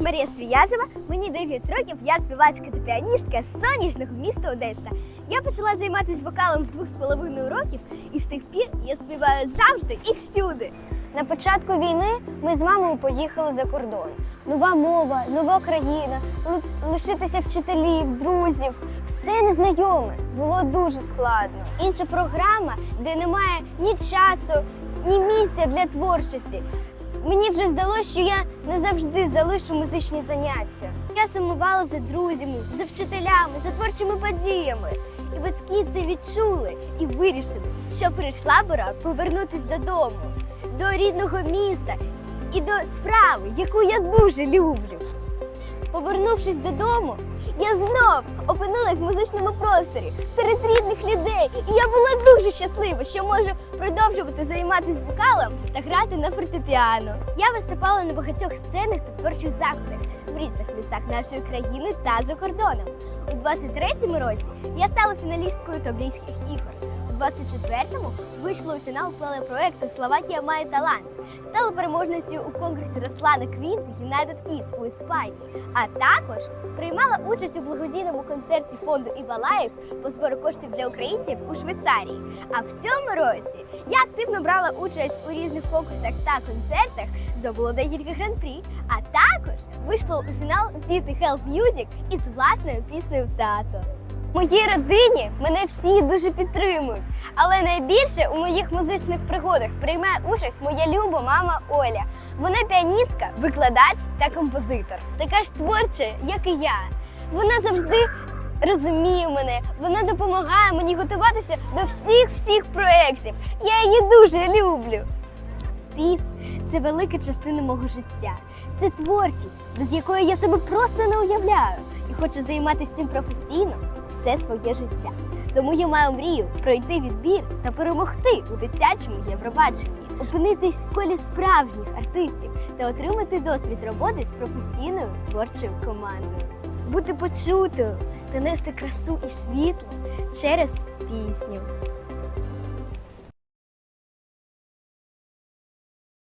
Марія Свіязова, мені 9 років, я співачка та піаністка з сонячного міста Одеса. Я почала займатися вокалом з двох з половиною років, і з тих пір я співаю завжди і всюди. На початку війни ми з мамою поїхали за кордон. Нова мова, нова країна, лишитися вчителів, друзів, все незнайоме. Було дуже складно. Інша програма, де немає ні часу, ні місця для творчості. Мені вже здалося, що я не завжди залишу музичні заняття. Я сумувала за друзями, за вчителями, за творчими подіями. І батьки це відчули і вирішили, що прийшла пора повернутись додому, до рідного міста і до справи, яку я дуже люблю. Повернувшись додому, я знов опинилась в музичному просторі серед рідних людей, і я була дуже щаслива, що можу продовжувати займатися вокалом та грати на фортепіано. Я виступала на багатьох сценах та творчих заходах в різних містах нашої країни та за кордоном. У 23-му році я стала фіналісткою Таблійських ігор. У 24-му вийшла у фінал телепроекту Словакія має талант. Стала переможницею у конкурсі Руслана Квін United Kids у Іспанії. А також приймала участь у благодійному концерті фонду Івалаїв по збору коштів для українців у Швейцарії. А в цьому році я активно брала участь у різних конкурсах та концертах, здобула декілька гран-прі, а також вийшла у фінал Діти Help Music із власною піснею Тато. Моїй родині мене всі дуже підтримують, але найбільше у моїх музичних пригодах приймає участь моя люба мама Оля. Вона піаністка, викладач та композитор. Така ж творча, як і я. Вона завжди розуміє мене, вона допомагає мені готуватися до всіх всіх проєктів. Я її дуже люблю. Спів це велика частина мого життя. Це творчість, без якої я себе просто не уявляю і хочу займатися цим професійно все своє життя. Тому я маю мрію пройти відбір та перемогти у дитячому Євробаченні, опинитись в колі справжніх артистів та отримати досвід роботи з професійною творчою командою, бути почутою та нести красу і світло через пісню.